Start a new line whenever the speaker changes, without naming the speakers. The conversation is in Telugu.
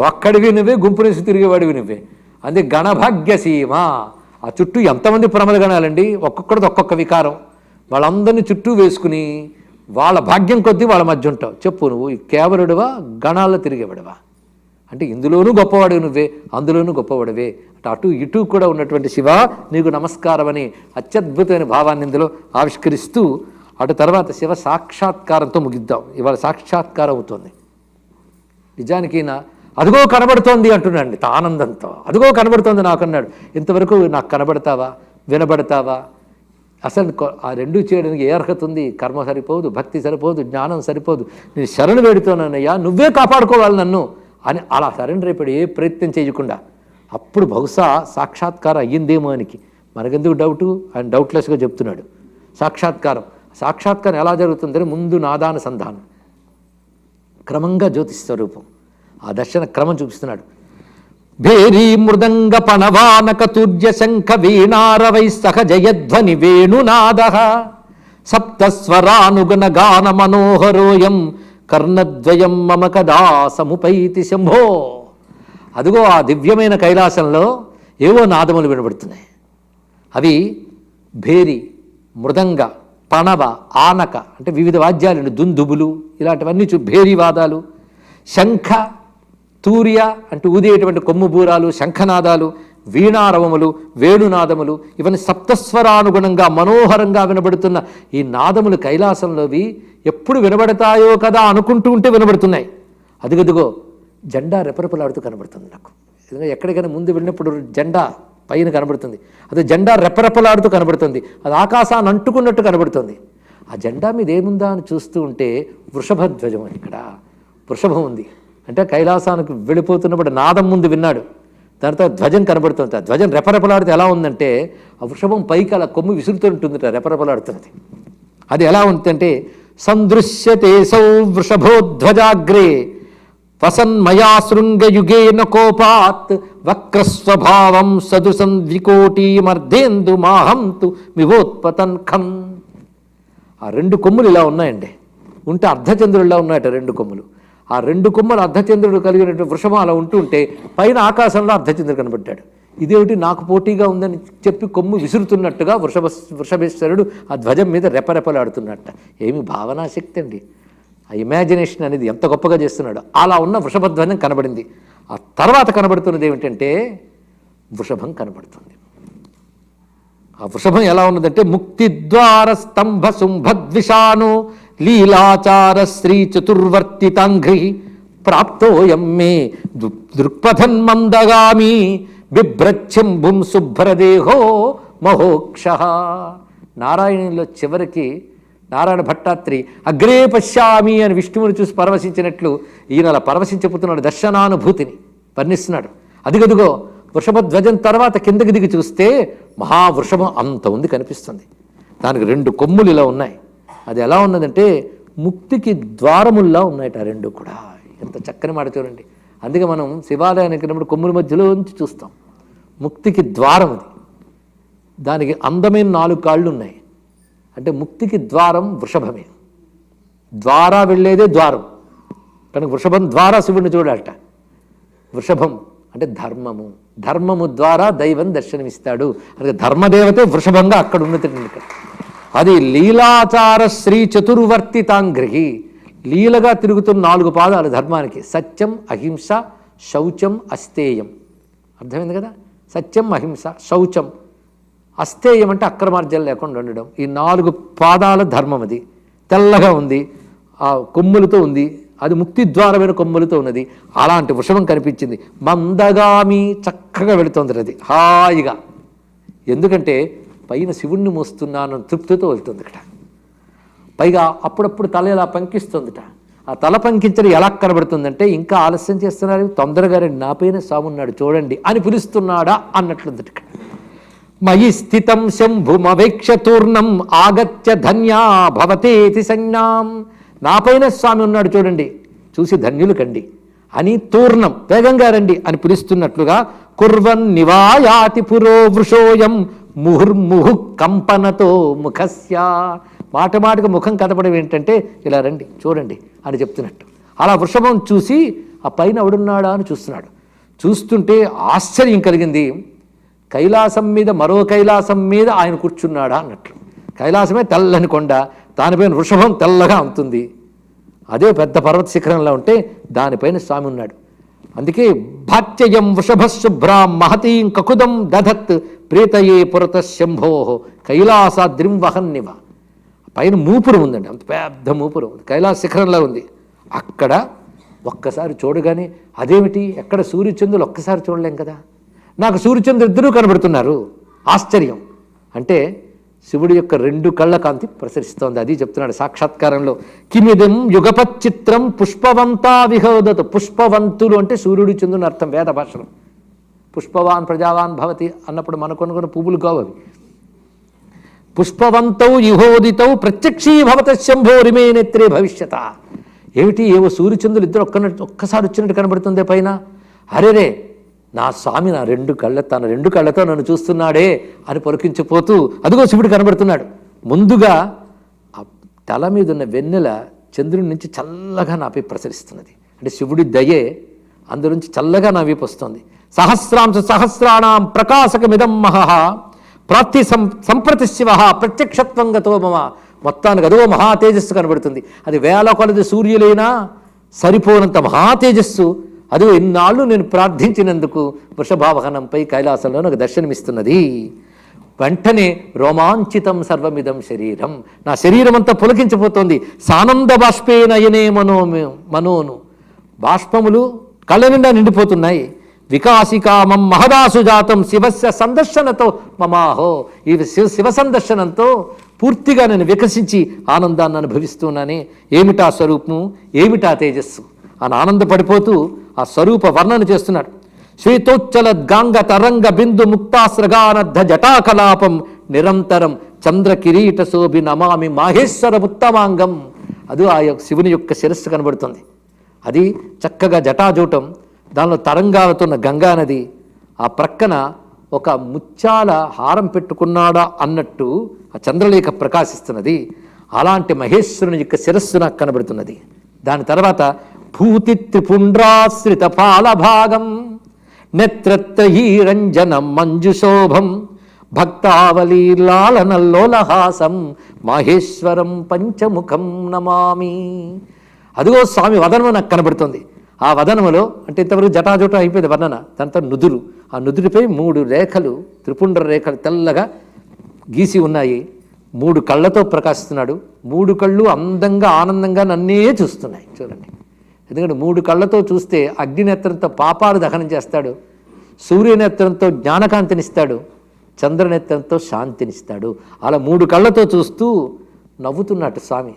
ఒక్కడివి నువ్వే గుంపునేసి తిరిగేవాడివి నువ్వే. అందే గణభాగ్య సీమ ఆ చుట్టూ ఎంతమంది ప్రమద గణాలండి? ఒక్కొక్కడిది ఒక్కొక్క వికారం. వాళ్ళందరినీ చుట్టూ వేసుకుని వాళ్ళ భాగ్యం కొద్దీ వాళ్ళ మధ్య ఉంటావు. చెప్పు నువ్వు కేవలుడివా గణాల్లో తిరిగేవాడివా? అంటే ఇందులోనూ గొప్పవాడివి నువ్వే అందులోనూ గొప్పవాడివే. అంటే అటు ఇటు కూడా ఉన్నటువంటి శివ నీకు నమస్కారం అని అత్యద్భుతమైన భావాన్ని ఇందులో ఆవిష్కరిస్తూ అటు తర్వాత శివ సాక్షాత్కారంతో ముగిద్దాం. ఇవాళ సాక్షాత్కారం అవుతుంది. నిజానికి నా అదిగో కనబడుతోంది అంటున్నాడు. ఆనందంతో. అదిగో కనబడుతోంది నాకు అన్నాడు ఇంతవరకు నాకు కనబడతావా? వినబడతావా? అసలు ఆ రెండు చేయడానికి ఏ అర్హత ఉంది? కర్మ సరిపోదు భక్తి సరిపోదు జ్ఞానం సరిపోదు. నేను శరణు వేడుతున్నానయ్యా నువ్వే కాపాడుకోవాలి నన్ను అని అలా సరెండర్ అయిపోయి ఏ ప్రయత్నం చేయకుండా అప్పుడు బహుశా సాక్షాత్కారం అయ్యిందేమో అనికి. మనకెందుకు డౌటు? ఆయన డౌట్లెస్గా చెప్తున్నాడు. సాక్షాత్కారం. సాక్షాత్కారం ఎలా జరుగుతుందని ముందు నాదానుసంధానం. క్రమంగా జ్యోతిష్ స్వరూపం. ఆ దర్శన క్రమం చూపిస్తున్నాడు. భేరీ మృదంగ పణవానక తుర్య శంఖ వీణారవై సహ జయధ్వని వేణునాద సప్తస్వరానుగుణ గాన మనోహరోయం కర్ణద్వయం మమ కదా సముపైతి శంభో. అదిగో ఆ దివ్యమైన కైలాసంలో ఏవో నాదములు వినబడుతున్నాయి. అవి భేరి మృదంగ పణవ ఆనక అంటే వివిధ వాద్యాలు దుందుబులు ఇలాంటివన్నీ చూ భేరీవాదాలు శంఖ తూర్య అంటూ ఊదేటువంటి కొమ్ము బూరాలు శంఖనాదాలు వీణారవములు వేణునాదములు ఇవన్నీ సప్తస్వరానుగుణంగా మనోహరంగా వినబడుతున్న ఈ నాదములు కైలాసంలోవి ఎప్పుడు వినబడతాయో కదా అనుకుంటూ ఉంటే వినబడుతున్నాయి. అదిగదిగో జెండా రెపరెపలాడుతూ కనబడుతుంది నాకు. ఎందుకంటే ఎక్కడికైనా ముందు వెళ్ళినప్పుడు జెండా పైన కనబడుతుంది. అది జెండా రెపరెపలాడుతూ కనబడుతుంది. అది ఆకాశాన్ని అంటుకున్నట్టు కనబడుతుంది. ఆ జెండా మీద ఏముందా అని చూస్తూ ఉంటే వృషభ ధ్వజం ఇక్కడ. వృషభం ఉంది. అంటే కైలాసానికి వెళ్ళిపోతున్నప్పుడు నాదం ముందు విన్నాడు. దాని తర్వాత ధ్వజం కనబడుతుంది. ఆ ధ్వజం రెపరెపలాడితే ఎలా ఉందంటే ఆ వృషభం పైకి అలా కొమ్ము విసురుతుంటుందిట రెపరెపలాడుతున్నది. అది ఎలా ఉందంటే సందృశ్యతే సౌ వృషభోధ్వజాగ్రే వసన్మయా శృంగయుగేన కోపాత్ వక్రస్వభావం సదృశం ద్వికోటీమర్ధేందు మాహంతు మివోత్పతన్ ఖం ఆ రెండు కొమ్ములు ఇలా ఉన్నాయండి. ఉంటే అర్ధచంద్రుడిలా ఉన్నాయట రెండు కొమ్ములు. ఆ రెండు కొమ్మలు అర్ధచంద్రుడు కలిగినటువంటి వృషభం అలా ఉంటుంటే పైన ఆకాశంలో అర్ధచంద్రుడు కనబడ్డాడు. ఇదేమిటి నాకు పోటీగా ఉందని చెప్పి కొమ్ము విసురుతున్నట్టుగా వృషభ వృషభేశ్వరుడు ఆ ధ్వజం మీద రెపరెపలాడుతున్నట్ట. ఏమి భావనాశక్తి అండి. ఆ ఇమాజినేషన్ అనేది ఎంత గొప్పగా చేస్తున్నాడు. అలా ఉన్న వృషభధ్వజం కనబడింది. ఆ తర్వాత కనబడుతున్నది ఏమిటంటే వృషభం కనబడుతుంది. ఆ వృషభం ఎలా ఉన్నదంటే ముక్తిద్వార స్తంభ శుంభద్విషాను లీలాచార శ్రీ చతుర్వర్తితాంఘ్రి ప్రాప్తోయం మే దు- దృక్పథన్మందగామి బిభ్రచ్చంభుం శుభ్రదేహో మహోక్ష. నారాయణంలో చివరికి నారాయణ భట్టాత్రి అగ్రే పశ్యామి అని విష్ణువుని చూసి పరవశించినట్లు ఈయన అలా పరవశించబోతున్నాడు దర్శనానుభూతిని వర్ణిస్తున్నాడు. అదిగదిగో వృషభ ధ్వజం తర్వాత కిందకి దిగి చూస్తే మహావృషభం అంత ఉంది కనిపిస్తుంది. దానికి రెండు కొమ్ములు ఇలా ఉన్నాయి. అది ఎలా ఉన్నదంటే ముక్తికి ద్వారముల్లా ఉన్నాయట రెండు కూడా. ఎంత చక్కని మాట చూడండి. అందుకే మనం శివాలయానికి వెళ్ళినప్పుడు కొమ్ముల మధ్యలో ఉంచి చూస్తాం. ముక్తికి ద్వారం అది. దానికి అందమైన నాలుగు కాళ్ళు ఉన్నాయి. అంటే ముక్తికి ద్వారం వృషభమే. ద్వారా వెళ్ళేదే ద్వారం. కనుక వృషభం ద్వారా శివుడిని చూడాలట. వృషభం అంటే ధర్మము. ధర్మము ద్వారా దైవం దర్శనమిస్తాడు. అంటే ధర్మదేవతే వృషభంగా అక్కడ ఉన్నది ఇక్కడ అది లీలాచార శ్రీ చతుర్వర్తితాంగ్రహి. లీలగా తిరుగుతున్న నాలుగు పాదాలు ధర్మానికి. సత్యం అహింస శౌచం అస్తేయం అర్థమైంది కదా? సత్యం అహింస శౌచం. అస్తేయం అంటే అక్రమార్జన లేకుండా ఉండడం. ఈ నాలుగు పాదాల ధర్మం అది. తెల్లగా ఉంది. ఆ కొమ్ములతో ఉంది. అది ముక్తి ద్వారమైన కొమ్మలతో ఉన్నది. అలాంటి వృషభం కనిపించింది. మందగామి చక్కగా వెళుతుంది అది హాయిగా. ఎందుకంటే పైన శివుణ్ణి మోస్తున్నాను తృప్తితో వెళ్తుంది ఇక్కడ పైగా అప్పుడప్పుడు తల ఇలా పంకిస్తుందిట. ఆ తల పంకించడం ఎలా కనబడుతుందంటే ఇంకా ఆలస్యం చేస్తున్నారు. తొందరగా రండి నా పైన స్వామి చూడండి అని పిలుస్తున్నాడా అన్నట్లుంది ఇక్కడ మయి స్థితం శంభుమవేక్షతూర్ణం ఆగత్య ధన్యా భవతేతి సంజ్ఞాం. నాపైన స్వామి ఉన్నాడు చూడండి. చూసి ధన్యులు కండి. అని తూర్ణం వేగంగా రండి అని పిలుస్తున్నట్లుగా కుర్వన్ నివాయాతి పురో వృషోయం ముహుర్ముహు కంపనతో ముఖస్య. మాట మాటకు ముఖం కదపడం ఏంటంటే ఇలా రండి చూడండి అని చెప్తున్నట్టు. అలా వృషభం చూసి ఆ పైన ఎవడున్నాడా? అని చూస్తున్నాడు. చూస్తుంటే ఆశ్చర్యం కలిగింది. కైలాసం మీద మరో కైలాసం మీద ఆయన కూర్చున్నాడా అన్నట్లు. కైలాసమే తెల్లని కొండ. దానిపైన వృషభం తెల్లగా ఉంటుంది. అదే పెద్ద పర్వత శిఖరంలో ఉంటే దానిపైన స్వామి ఉన్నాడు. అందుకే భాత్యయం వృషభశుభ్రాం మహతీం కకుదం దధత్ ప్రేతయే పురత శంభో కైలాసాద్రిం వహన్నివ పైన మూపురం ఉందండి. అంత పెద్ద మూపురం ఉంది. కైలాస శిఖరంలో ఉంది. అక్కడ ఒక్కసారి చూడగానే అదేమిటి? ఎక్కడ సూర్యచంద్రులు ఒక్కసారి చూడలేం కదా? నాకు సూర్యచంద్రులు ఇద్దరూ కనబడుతున్నారు. ఆశ్చర్యం. అంటే శివుడి యొక్క రెండు కళ్ళ కాంతి ప్రసరిస్తోంది. అది చెప్తున్నాడు సాక్షాత్కారంలో. కిమిదం యుగపచ్చిత్రం పుష్పవంతా విహోదత. పుష్పవంతులు అంటే సూర్యుడు చంద్రుని అర్థం వేద భాషలో. పుష్పవాన్ ప్రజావాన్ భవతి అన్నప్పుడు మనకొనుకున్న పువ్వులు కావు పుష్పవంతౌ యుహోదితౌ ప్రత్యక్షీభవత శంభోరిమే నేత్రే భవిష్యత. ఏమిటి? ఏవో సూర్యచంద్రులు ఇద్దరు ఒక్క ఒక్కసారి వచ్చినట్టు కనబడుతుంది పైన? అరేరే! నా స్వామి నా రెండు కళ్ళ తన రెండు కళ్ళతో నన్ను చూస్తున్నాడే అని పొరకించిపోతూ అదిగో శివుడు కనబడుతున్నాడు. ముందుగా ఆ తల మీద ఉన్న వెన్నెల చంద్రుడి నుంచి చల్లగా నాపై ప్రసరిస్తున్నది. అంటే శివుడి దయే అందులోంచి చల్లగా నా వైపు వస్తుంది. సహస్రాంశ సహస్రాణం ప్రకాశకమిదం మహహ ప్రాప్తి సం సంప్రతి శివ ప్రత్యక్షత్వం గతో మమ మొత్తానికి అదో మహా తేజస్సు కనబడుతుంది. అది వేల కొలది సూర్యులైనా సరిపోనంత మహా తేజస్సు అదో ఇన్నాళ్ళు నేను ప్రార్థించినందుకు వృషభావహనంపై కైలాసంలో నాకు దర్శనమిస్తున్నది. వెంటనే రోమాంచితం సర్వమిదం శరీరం. నా శరీరం అంతా పులకించిపోతోంది. సానంద బాష్పే నయనే మనో మనోను. బాష్పములు కళ్ళ నిండా నిండిపోతున్నాయి. వికాసికామం మహదాసు జాతం శివస్య సందర్శనతో మమాహో. ఈ శివ శివ సందర్శనంతో పూర్తిగా నేను వికసించి ఆనందాన్ని అనుభవిస్తున్నానే. ఏమిటా స్వరూపము? ఏమిటా తేజస్సు? అని ఆనందపడిపోతూ ఆ స్వరూప వర్ణన చేస్తున్నాడు. శ్వేతోచ్చల గాంగ తరంగ బిందు ముక్తాశ్రగానద్ధ జటాకలాపం నిరంతరం చంద్ర కిరీట శోభి నమామి మాహేశ్వర ఉత్తమాంగం అది ఆ యొక్క శివుని యొక్క శిరస్సు కనబడుతుంది. అది చక్కగా జటాజూటం దానిలో తరంగాలతో గంగా నది ఆ ప్రక్కన ఒక ముత్యాల హారం పెట్టుకున్నాడా అన్నట్టు ఆ చంద్రలేఖ ప్రకాశిస్తున్నది. అలాంటి మహేశ్వరుని యొక్క శిరస్సు నాకు కనబడుతున్నది. దాని తర్వాత భూతి త్రిపుండ్రాశ్రిత పాలభాగం నెత్రత్రయీరంజనం మంజుశోభం భక్తావలీ లాలనల్లోలహాసం మహేశ్వరం పంచముఖం నమామి. అదిగో స్వామి వదనము నాకు కనబడుతుంది. ఆ వదనములో అంటే ఇంతవరకు జటాజుట అయిపోయింది వర్ణన. దాంతో నుదురు. ఆ నుదురిపై మూడు రేఖలు త్రిపుండ్ర రేఖలు తెల్లగా గీసి ఉన్నాయి. మూడు కళ్ళతో ప్రకాశిస్తున్నాడు. మూడు కళ్ళు అందంగా ఆనందంగా నన్నే చూస్తున్నాయి. చూడండి. ఎందుకంటే మూడు కళ్ళతో చూస్తే అగ్నినేత్రంతో పాపాలు దహనం చేస్తాడు. సూర్యనేత్రంతో జ్ఞానకాంతినిస్తాడు. చంద్రనేత్రంతో శాంతినిస్తాడు. అలా మూడు కళ్ళతో చూస్తూ నవ్వుతున్నట్టు స్వామి.